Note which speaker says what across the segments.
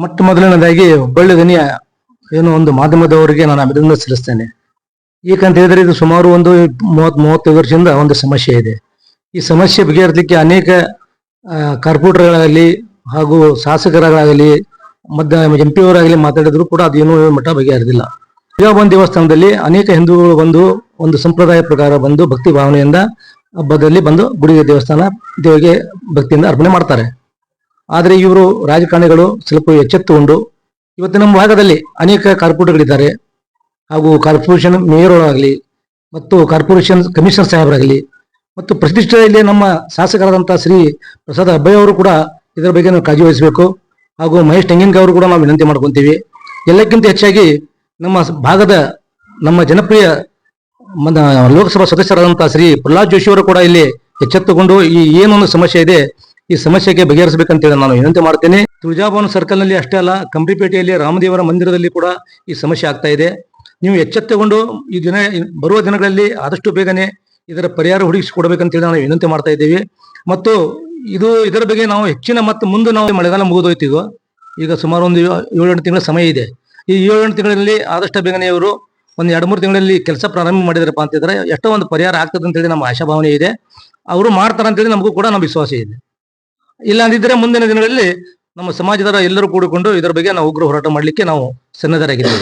Speaker 1: ಮೊಟ್ಟ ಮೊದಲನೇದಾಗಿ ಹುಬ್ಬಳ್ಳಿ ದನಿಯ ಏನು ಒಂದು ಮಾಧ್ಯಮದವರಿಗೆ ನಾನು ಅಭಿನಂದನೆ ಸಲ್ಲಿಸ್ತೇನೆ. ಏಕಂತ ಹೇಳಿದ್ರೆ ಇದು ಸುಮಾರು ಒಂದು ಮೂವತ್ ಮೂವತ್ತೈದು ವರ್ಷದಿಂದ ಒಂದು ಸಮಸ್ಯೆ ಇದೆ. ಈ ಸಮಸ್ಯೆ ಬಗೆಹರಿಸಲಿಕ್ಕೆ ಅನೇಕ ಕಾರ್ಪೊರೇಟರ್ಗಳಾಗಲಿ ಹಾಗೂ ಶಾಸಕರಾಗಲಿ, ಮಧ್ಯ ಎಂ ಪಿ ಅವರಾಗಲಿ ಮಾತಾಡಿದ್ರು ಕೂಡ ಅದೇನು ಮಟ್ಟ ಬಗೆಹರಿದಿಲ್ಲ. ಒಂದು ದೇವಸ್ಥಾನದಲ್ಲಿ ಅನೇಕ ಹಿಂದೂಗಳು ಬಂದು ಒಂದು ಸಂಪ್ರದಾಯ ಪ್ರಕಾರ ಬಂದು ಭಕ್ತಿ ಭಾವನೆಯಿಂದ ಹಬ್ಬದಲ್ಲಿ ಬಂದು ಗುಡಿಗೆ ದೇವಸ್ಥಾನ ದೇವಿಗೆ ಭಕ್ತಿಯಿಂದ ಅರ್ಪಣೆ ಮಾಡ್ತಾರೆ. ಆದರೆ ಇವರು ರಾಜಕಾರಣಿಗಳು ಸ್ವಲ್ಪ ಎಚ್ಚೆತ್ತುಕೊಂಡು ಇವತ್ತು ನಮ್ಮ ಭಾಗದಲ್ಲಿ ಅನೇಕ ಕಾರ್ಪೊರೇಟ್ಗಳಿದ್ದಾರೆ ಹಾಗೂ ಕಾರ್ಪೊರೇಷನ್ ಮೇಯರ್ ಆಗಲಿ ಮತ್ತು ಕಾರ್ಪೊರೇಷನ್ ಕಮಿಷನರ್ ಸಾಹೇಬರಾಗಲಿ ಮತ್ತು ಪ್ರತಿಷ್ಠೆಯಲ್ಲಿ ನಮ್ಮ ಶಾಸಕರಾದಂಥ ಶ್ರೀ ಪ್ರಸಾದ್ ಅಬ್ಬಯ್ಯ ಅವರು ಕೂಡ ಇದರ ಬಗ್ಗೆ ನಾವು ಕಾಳಜಿ ವಹಿಸಬೇಕು. ಹಾಗೂ ಮಹೇಶ್ ಟೆಂಗಿನ್ಕ ಅವರು ಕೂಡ ನಾವು ವಿನಂತಿ ಮಾಡ್ಕೊತೀವಿ. ಎಲ್ಲಕ್ಕಿಂತ ಹೆಚ್ಚಾಗಿ ನಮ್ಮ ಭಾಗದ ನಮ್ಮ ಜನಪ್ರಿಯ ಲೋಕಸಭಾ ಸದಸ್ಯರಾದಂಥ ಶ್ರೀ ಪ್ರಹ್ಲಾದ್ ಜೋಶಿ ಅವರು ಕೂಡ ಇಲ್ಲಿ ಎಚ್ಚೆತ್ತುಕೊಂಡು ಈ ಏನೊಂದು ಸಮಸ್ಯೆ ಇದೆ ಈ ಸಮಸ್ಯೆಗೆ ಬಗೆಹರಿಸಬೇಕಂತೇಳಿ ನಾನು ವಿನಂತಿ ಮಾಡ್ತೇನೆ. ತುಳಜಾಭವನ ಸರ್ಕಲ್ನಲ್ಲಿ ಅಷ್ಟೇ ಅಲ್ಲ, ಕಂಬಿಪೇಟೆಯಲ್ಲಿ ರಾಮದೇವರ ಮಂದಿರದಲ್ಲಿ ಕೂಡ ಈ ಸಮಸ್ಯೆ ಆಗ್ತಾ ಇದೆ. ನೀವು ಎಚ್ಚೆತ್ತುಕೊಂಡು ಈ ದಿನ, ಬರುವ ದಿನಗಳಲ್ಲಿ ಆದಷ್ಟು ಬೇಗನೆ ಇದರ ಪರಿಹಾರ ಹುಡುಕಿಸಿಕೊಡ್ಬೇಕಂತೇಳಿ ನಾವು ವಿನಂತಿ ಮಾಡ್ತಾ ಇದ್ದೀವಿ. ಮತ್ತು ಇದು ಇದರ ಬಗ್ಗೆ ನಾವು ಹೆಚ್ಚಿನ ಮತ್ತು ಮುಂದೆ ನಾವು ಮಳೆಗಾಲ ಮುಗಿದೋಯ್ತು ಈಗ. ಸುಮಾರು ಒಂದು ಏಳು- ಏಳೆಂಟು ತಿಂಗಳ ಸಮಯ ಇದೆ. ಈ ಏಳೆಂಟು ತಿಂಗಳಲ್ಲಿ ಆದಷ್ಟು ಬೇಗನೆ ಇವರು ಒಂದು ಎರಡು, ಮೂರು ತಿಂಗಳಲ್ಲಿ ಕೆಲಸ ಪ್ರಾರಂಭ ಮಾಡಿದ್ರಪ್ಪ ಅಂತಿದ್ರೆ ಎಷ್ಟೋ ಒಂದು ಪರಿಹಾರ ಆಗ್ತದೆ ಅಂತೇಳಿ ನಮ್ಮ ಆಶಾಭಾವನೆ ಇದೆ. ಅವರು ಮಾಡ್ತಾರೆ ಅಂತೇಳಿ ನಮಗೂ ಕೂಡ ನಮ್ಮ ವಿಶ್ವಾಸ ಇದೆ. ಇಲ್ಲ ಅಂದಿದ್ರೆ ಮುಂದಿನ ದಿನಗಳಲ್ಲಿ ನಮ್ಮ ಸಮಾಜದ ಎಲ್ಲರೂ ಕೂಡಿಕೊಂಡು ಇದರ ಬಗ್ಗೆ ನಾವು ಉಗ್ರ ಹೋರಾಟ ಮಾಡಲಿಕ್ಕೆ ನಾವು ಸನ್ನದ್ಧರಾಗಿದ್ದೇವೆ.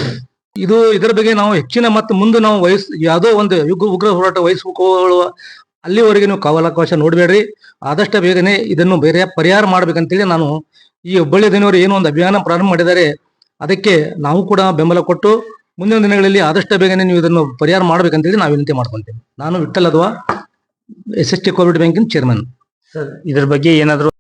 Speaker 1: ಇದು ಇದರ ಬಗ್ಗೆ ನಾವು ಹೆಚ್ಚಿನ ಮತ್ತು ಮುಂದೆ ನಾವು ವಯಸ್ ಯಾವುದೋ ಒಂದು ಯುಗ ಉಗ್ರ ಹೋರಾಟ ವಹಿಸಿಕೊಳ್ಳುವ ಅಲ್ಲಿವರೆಗೆ ನೀವು ಕಾವಲಾವಕಾಶ ನೋಡಬೇಡ್ರಿ. ಆದಷ್ಟು ಬೇಗನೆ ಇದನ್ನು ಬೇರೆ ಪರಿಹಾರ ಮಾಡ್ಬೇಕಂತೇಳಿ ನಾನು ಈ ಹುಬ್ಬಳ್ಳಿ ದಿನವರು ಏನೋ ಒಂದು ಅಭಿಯಾನ ಪ್ರಾರಂಭ ಮಾಡಿದ್ದಾರೆ, ಅದಕ್ಕೆ ನಾವು ಕೂಡ ಬೆಂಬಲ ಕೊಟ್ಟು ಮುಂದಿನ ದಿನಗಳಲ್ಲಿ ಆದಷ್ಟು ಬೇಗನೆ ನೀವು ಇದನ್ನು ಪರಿಹಾರ ಮಾಡ್ಬೇಕಂತೇಳಿ ನಾವು ವಿನಂತಿ ಮಾಡ್ಕೊಂತೇವೆ. ನಾನು Vithal Adva, S S T Covid ಬ್ಯಾಂಕಿನ ಚೇರ್ಮನ್.
Speaker 2: ಸರ್, ಇದ್ರ ಬಗ್ಗೆ ಏನಾದ್ರು